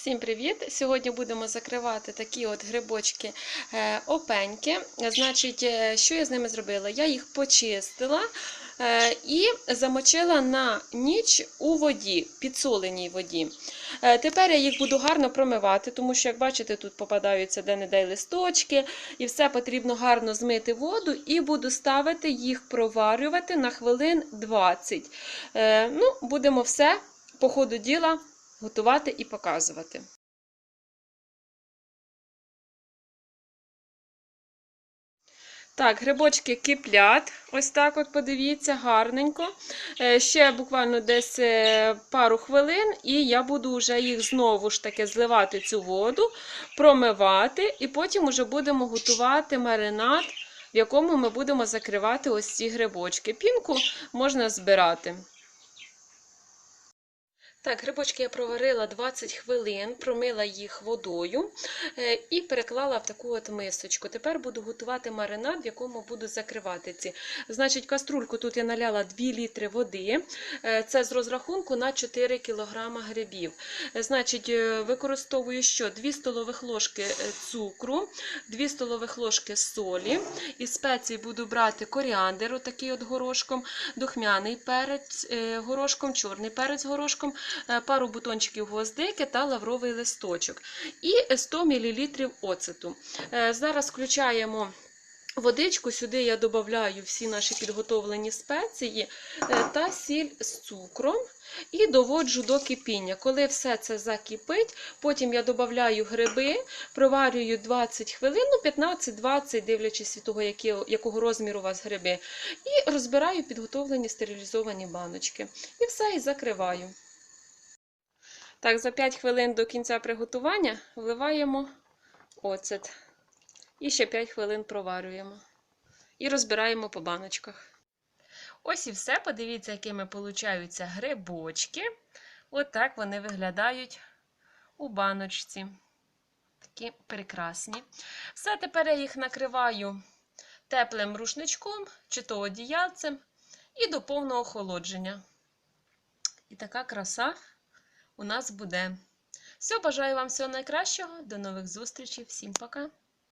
Всім привіт! Сьогодні будемо закривати такі от грибочки е, опеньки. Значить, е, що я з ними зробила? Я їх почистила е, і замочила на ніч у воді, підсоленій воді. Тепер я їх буду гарно промивати, тому що, як бачите, тут попадаються де-не-де листочки, і все потрібно гарно змити воду, і буду ставити їх проварювати на хвилин 20. Е, Ну, будемо все по ходу діла готувати і показувати. Так, грибочки киплять. Ось так от подивіться, гарненько. Е, Ще буквально десь е, пару хвилин, і я буду вже їх знову ж таки зливати цю воду, промивати, і потім вже будемо готувати маринад, в якому ми будемо закривати ось ці грибочки. Пінку можна збирати. Так, грибочки я проварила 20 хвилин, промила їх водою е, і переклала в таку от мисочку. Тепер буду готувати маринад, в якому буду закривати ці. Значить, каструльку тут я наляла 2 літри води. Е, Це з розрахунку на 4 кг грибів. Е, Значить, використовую що? 2 столових ложки цукру, 2 столових ложки солі. Із спецій буду брати коріандр, отакий от горошком, духмяний перець горошком, чорний перець горошком, пару бутончиків гвоздики та лавровий листочок. І 100 мл оцету. Е, Зараз включаємо. Водичку сюди я додаю всі наші підготовлені спеції е, та сіль з цукром і доводжу до кипіння. Коли все це закипить, потім я додаю гриби, проварюю 20 хвилин, ну 15-20, дивлячись від того, якого розміру у вас гриби, і розбираю підготовлені стерилізовані баночки. І все, і закриваю. Так, за 5 хвилин до кінця приготування вливаємо оцет. І ще 5 хвилин проварюємо. І розбираємо по баночках. Ось і все. Подивіться, якими получаються грибочки. От вони виглядають у баночці. Такі прекрасні. Все, тепер я їх накриваю теплим рушничком чи то одіяльцем і до повного охолодження. І така краса у нас буде. Все, бажаю вам всього найкращого. До нових зустрічей. Всім пока!